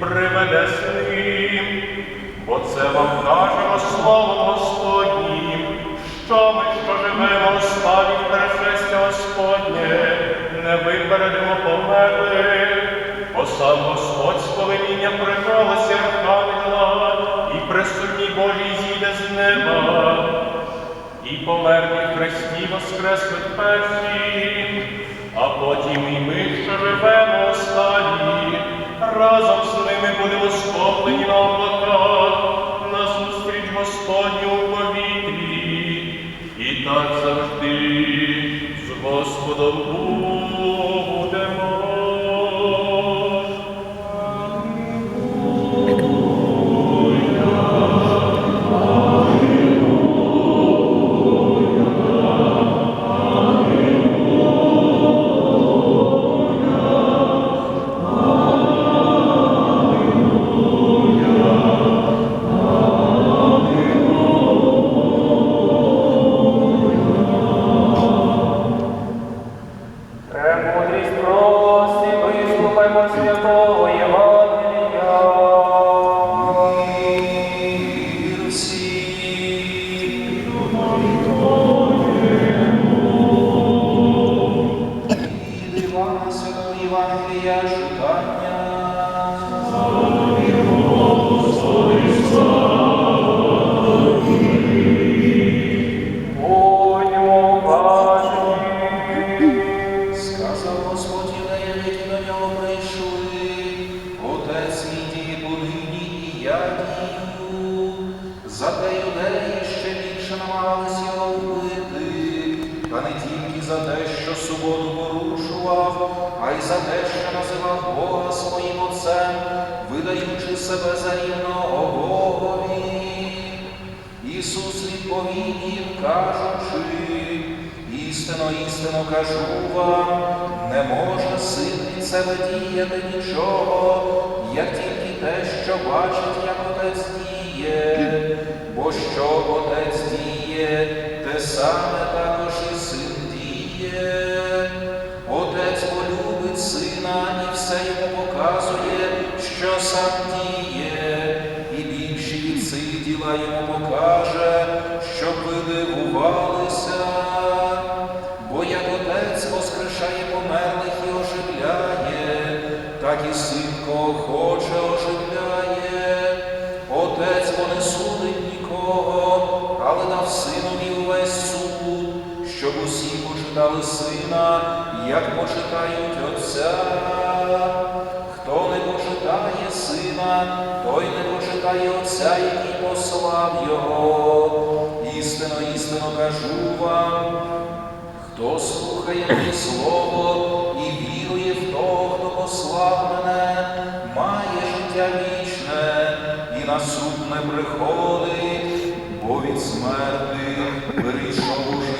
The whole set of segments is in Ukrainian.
приведе з ним. Бо це вам кажемо словом Господнім, що ми, що живемо останнім перешестя Господнє, не випередимо померлих. Бо сам Господь з повеління при Архангела і при судні Божій зійде з неба. І померлі в Христі воскреснуть перші, а потім і ми, що живемо останні, разом з ними будемо схоплені на облаках, Cristo. Понині, і я дію. Зате юдеї ще більше намагались його вбити, не тільки за те, що суботу порушував, а й за те, що називав Бога своїм Отцем, видаючи себе за рівного Богові. Ісус відповів їм, кажучи, істинно, істинно кажу вам, не може син від себе діяти нічого, як тільки те, що бачить, як отець діє, бо що отець діє, те саме також як почитають Отця. Хто не почитає сина, той не почитає Отця, який послав його. Істинно, істинно кажу вам, хто слухає моє слово і вірує в того, хто послав мене, має життя вічне і на суд не приходить, бо від смерти перейшов у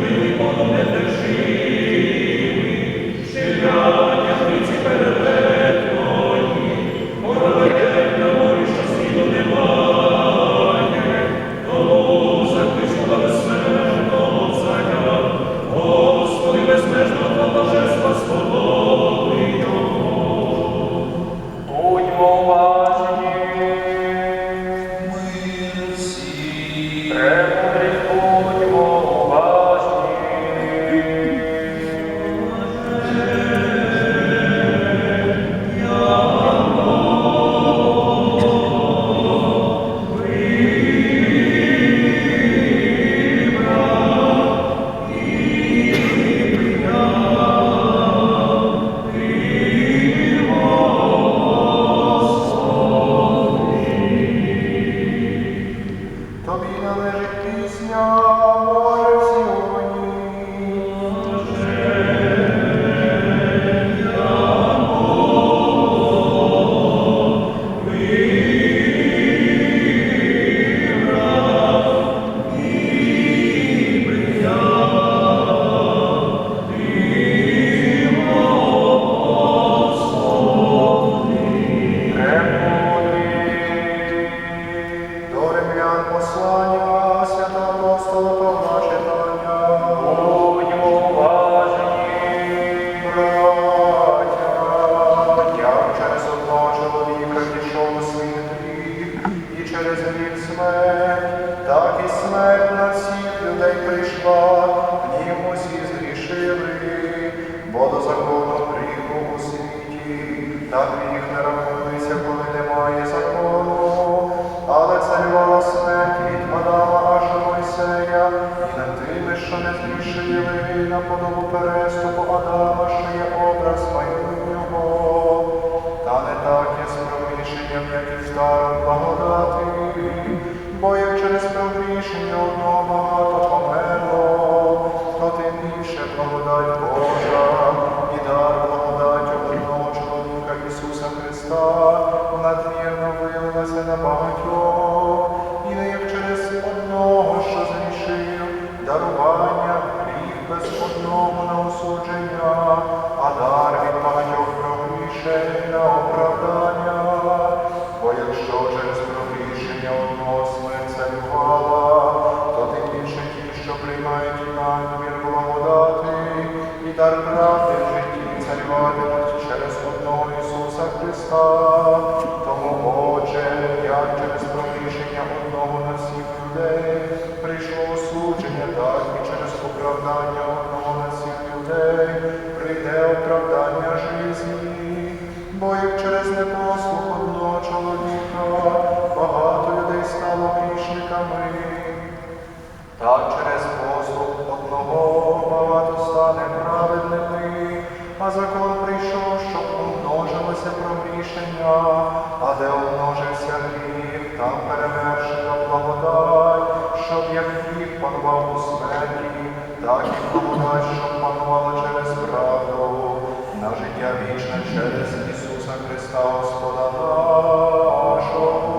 we will воду закону гріху у світі, та гріх не рахується, коли немає закону, але царювала смерть від Адама аж Мойсея, і над тими, що не зрішили на подобу переступу Адама, що є образ майбутнього, та не так є з проміщенням, як і став. панував у смерті, так і благодать, що панувала через правду, на життя вічне через Ісуса Христа Господа нашого.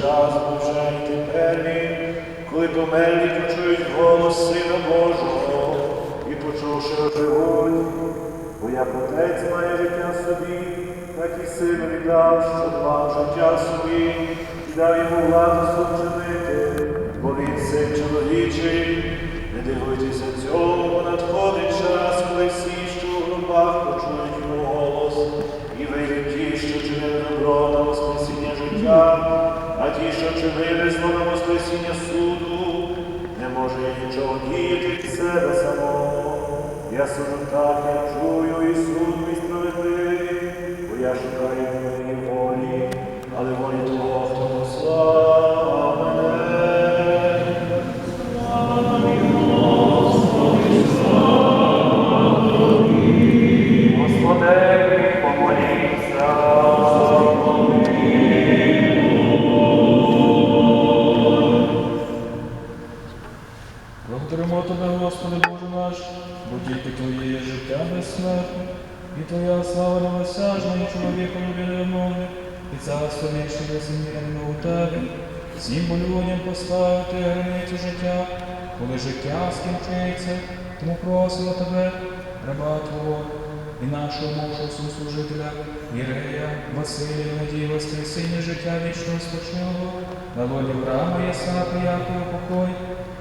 час Божа і тепер, коли померлі почують голос Сина Божого і почувши оживуть, бо як отець має життя собі, так і син віддав, що дав життя собі, і дав йому владу служити, бо він син чоловічий, не дивитися цього, надходить час, коли. Зло на воскресіння суду, не може нічого діяти від себе самого. Я суджу так, я чую, і суд мій справедливий, бо я шукаю Господи Боже наш, бо тільки Твоє є життя безсмертне, і Твоя слава невосяжна, і чоловіка невмовне, і царство вічне безмірне у Тебе. Всім болюванням поставити границю життя, коли життя скінчиться, тому просимо Тебе, раба Твого, і нашого мовшого служителя, Ірея, Василія, надії Воскресіння життя вічного спочилого, на волі храму Єсапи, Якова покой,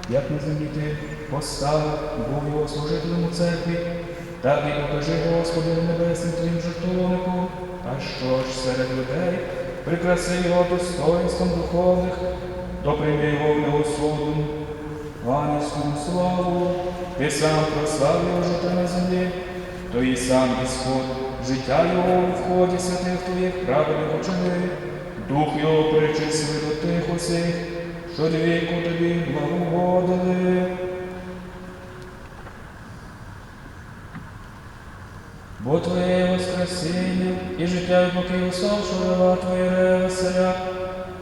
як на землі ти поставив, був його служителем у церкві, так і покажи, Господи, небесним твоїм жертовнику, а що ж серед людей, прикраси його достоинством духовних, то прийми його в неосуду, ангельському славу, ти сам прослав його життя на землі, то і сам ісход, життя його у вході святих твоїх правильних очей, дух його причислив до тих усіх, що віку тобі благоводили. у Твоє Воскресіння і життя, і покій усавшого Твоє веселя.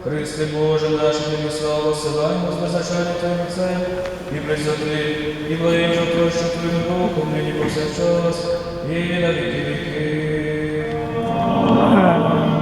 Христе Боже, наш Тобі славу, силаємо з беззначальним Твоїм Отцем, і присвяти, і блажу прощу Твоїм духом нині повсякчас, і на віки віки. Amen.